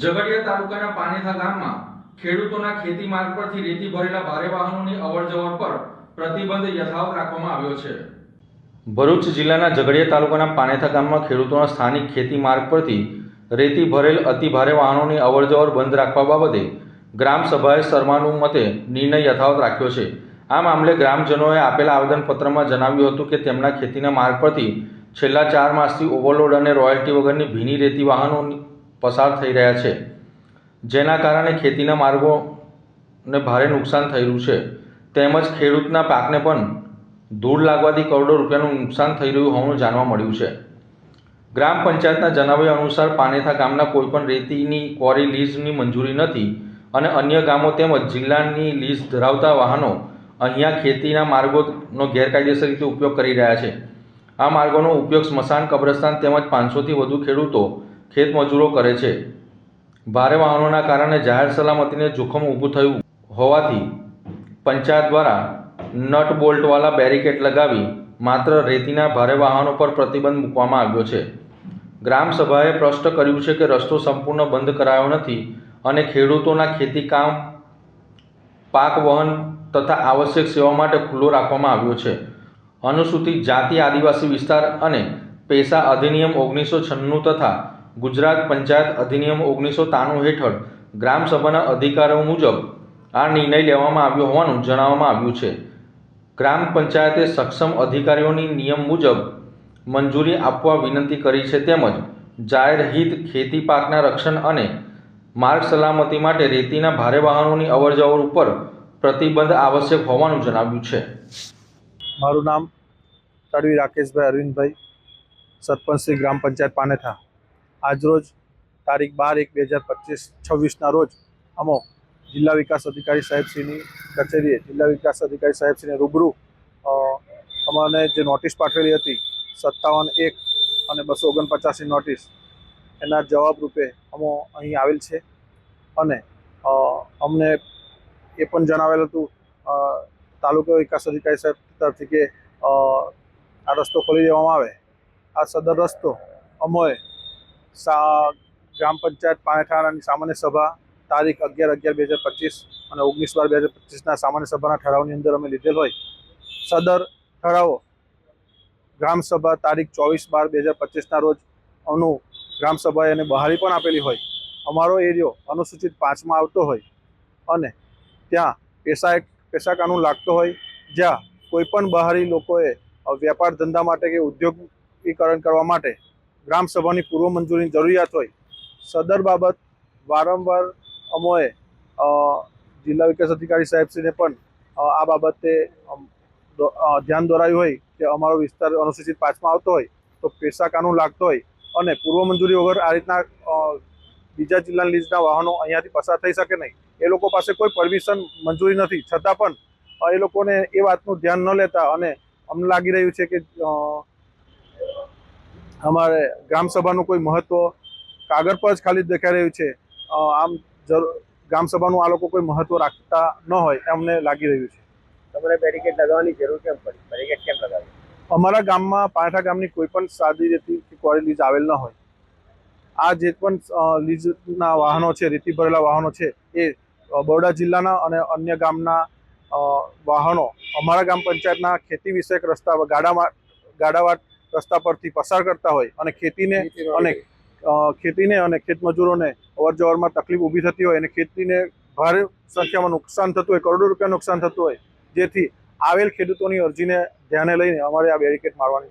ઝઘડિયા તાલુકાના પાનેથા ગામમાં ખેડૂતોના ખેતી માર્ગ પરથી રેતી ભરેલા ભારે વાહનોની અવરજવર પર પ્રતિબંધ યથાવત રાખવામાં આવ્યો છે. ભરૂચ જિલ્લાના ઝઘડિયા તાલુકાના પાનેથા ગામમાં ખેડૂતોના સ્થાનિક ખેતી માર્ગ પરથી રેતી ભરેલ અતિ ભારે વાહનોની અવરજવર બંધ રાખવા બાબતે ગ્રામ સભાએ સર્વાનુમતે નિર્ણય યથાવત રાખ્યો છે. આ મામલે ગ્રામજનોએ આપેલા આવેદનપત્રમાં જણાવ્યું હતું કે તેમના ખેતીના માર્ગ પરથી છેલ્લા ચાર માસથી ઓવરલોડ અને રોયલ્ટી વગરની ભીની રેતી વાહનો પસાર થઈ રહ્યા છે. જેના કારણે ખેતીના માર્ગોને ભારે નુકસાન રહ્યું છે. તેમજ ખેડૂતના પાકને પણ ધૂળ લાગવાથી કરોડો રૂપિયાનું નુકસાન થઈ રહ્યું હોવાનું જાણવા મળ્યું છે. ગ્રામ પંચાયતના જણાવ્યા અનુસાર પાનેથા ગામના કોઈપણ રેતીની ક્વોરી લીઝની મંજૂરી નથી અને અન્ય ગામો તેમજ જિલ્લાની લીઝ ધરાવતા વાહનો અહીંયા ખેતીના માર્ગોનો ગેરકાયદેસર રીતે ઉપયોગ કરી રહ્યા છે. આ માર્ગોનો ઉપયોગ સ્મશાન, કબ્રસ્તાન તેમજ પાંચસોથી વધુ ખેડૂતો ખેતમજૂરો કરે છે. ભારે વાહનોના કારણે જાહેર સલામતીને જોખમ ઊભું થયું હોવાથી પંચાયત દ્વારા નટ બોલ્ટવાળા બેરિકેડ લગાવી માત્ર રેતીના ભારે વાહનો પર પ્રતિબંધ મૂકવામાં આવ્યો છે. ગ્રામસભાએ સ્પષ્ટ કર્યું છે કે રસ્તો સંપૂર્ણ બંધ કરાયો નથી અને ખેડૂતોના ખેતીકામ પાક વહન તથા આવશ્યક સેવા માટે ખુલ્લો રાખવામાં આવ્યો છે. અનુસૂચિત જાતિ આદિવાસી વિસ્તાર અને પેશા અધિનિયમ ઓગણીસો છન્નું તથા ગુજરાત પંચાયત અધિનિયમ ઓગણીસો ત્રાણું હેઠળ ગ્રામસભાના અધિકારો મુજબ આ નિર્ણય લેવામાં આવ્યો હોવાનું જણાવવામાં આવ્યું છે. ગ્રામ પંચાયતે સક્ષમ અધિકારીઓની નિયમ મુજબ મંજૂરી આપવા વિનંતી કરી છે તેમજ જાહેર હિત ખેતી પાકના રક્ષણ અને માર્ગ સલામતી માટે રેતીના ભારે વાહનોની અવરજવર ઉપર પ્રતિબંધ આવશ્યક હોવાનું જણાવ્યું છે. મારું નામ તડવી રાકેશભાઈ અરવિંદભાઈ, સરપંચ શ્રી ગ્રામ પંચાયત પાનેથા આજરોજ તારીખ બાર એક બે હજાર પચીસ છવ્વીસના રોજ અમો જિલ્લા વિકાસ અધિકારી સાહેબશ્રીની કચેરીએ જિલ્લા વિકાસ અધિકારી સાહેબશ્રીને રૂબરૂ અ, અમને જે નોટિસ પાઠવેલી હતી સત્તાવન એક અને બસો ઓગણપચાસની નોટિસ એના જવાબ રૂપે અમો અહીં આવેલ છે અને અમને એ પણ જણાવેલ હતું તાલુકા વિકાસ અધિકારી સાહેબ તરફથી કે આ રસ્તો ખોલી દેવામાં આવે. આ સદર રસ્તો અમોએ સા ગ્રામ પંચાયત પાનેઠાણાની સામાન્ય સભા, તારીખ અગિયાર અગિયાર બે હજાર પચીસ અને ઓગણીસ બાર બે હજાર પચીસના સામાન્ય સભાના ઠરાવની અંદર અમે લીધેલ હોય. સદર ઠરાવો. ગ્રામ સભા તારીખ ચોવીસ બાર બે હજાર પચીસના રોજ અનું ગ્રામ સભાએ એને બહારી પણ આપેલી હોય. અમારો એરિયો અનુસૂચિત પાંચમાં આવતો હોય અને ત્યાં પેશા પેશા કાનૂન લાગતો હોય, જ્યાં કોઈપણ બહારી લોકોએ વેપાર ધંધા માટે કે ઉદ્યોગીકરણ કરવા માટે ગ્રામ સભાની પૂર્વ મંજૂરીની જરૂરિયાત હોય, સદર બાબત વારંવાર અમોએ જિલ્લા વિકાસ અધિકારી સાહેબશ્રીને પણ આ બાબતે ધ્યાન દોરાયું હોય કે અમારો વિસ્તાર અનુસૂચિત પાંચમાં આવતો હોય તો પેશા કાનૂન લાગતો હોય અને પૂર્વ મંજૂરી વગર આ રીતના બીજા જિલ્લાની લીઝના વાહનો અહીંયાથી પસાર થઈ શકે નહીં. એ લોકો પાસે કોઈ પરમિશન મંજૂરી નથી. છતાં પણ એ લોકોને એ વાતનું ધ્યાન ન લેતા અને અમને લાગી રહ્યું છે કે અમારે ગ્રામસભાનું કોઈ મહત્વ કાગળ પર જ ખાલી દેખાઈ રહ્યું છે. આમ જરૂર ગ્રામસભાનું આ લોકો કોઈ મહત્વ રાખતા ન હોય અમને લાગી રહ્યું છે. તમારે બેરિકેડ લગાવવાની જરૂર કેમ પડી? બેરિકેડ કેમ લગાવી અમારા ગામમાં પાઠા ગામની કોઈ પણ સાદી રેતી કે કોરી લીઝ આવેલ ન હોય. આ જે પણ લીઝના વાહનો છે રેતી ભરેલા વાહનો છે એ બરોડા જિલ્લાના અને અન્ય ગામના વાહનો અમારા ગામ પંચાયતના ખેતી વિષયક રસ્તા ગાડામાં ગાડાવાટ રસ્તા પરથી પસાર કરતા હોય અને ખેતીને અને ખેતીને અને ખેતમજૂરોને અવરજવરમાં તકલીફ ઊભી થતી હોય અને ખેતીને ભારે સંખ્યામાં નુકસાન થતું હોય કરોડો રૂપિયા નુકસાન થતું હોય જેથી આવેલ ખેડૂતોની અરજીને ધ્યાને લઈને અમારે આ બેરિકેડ મારવાની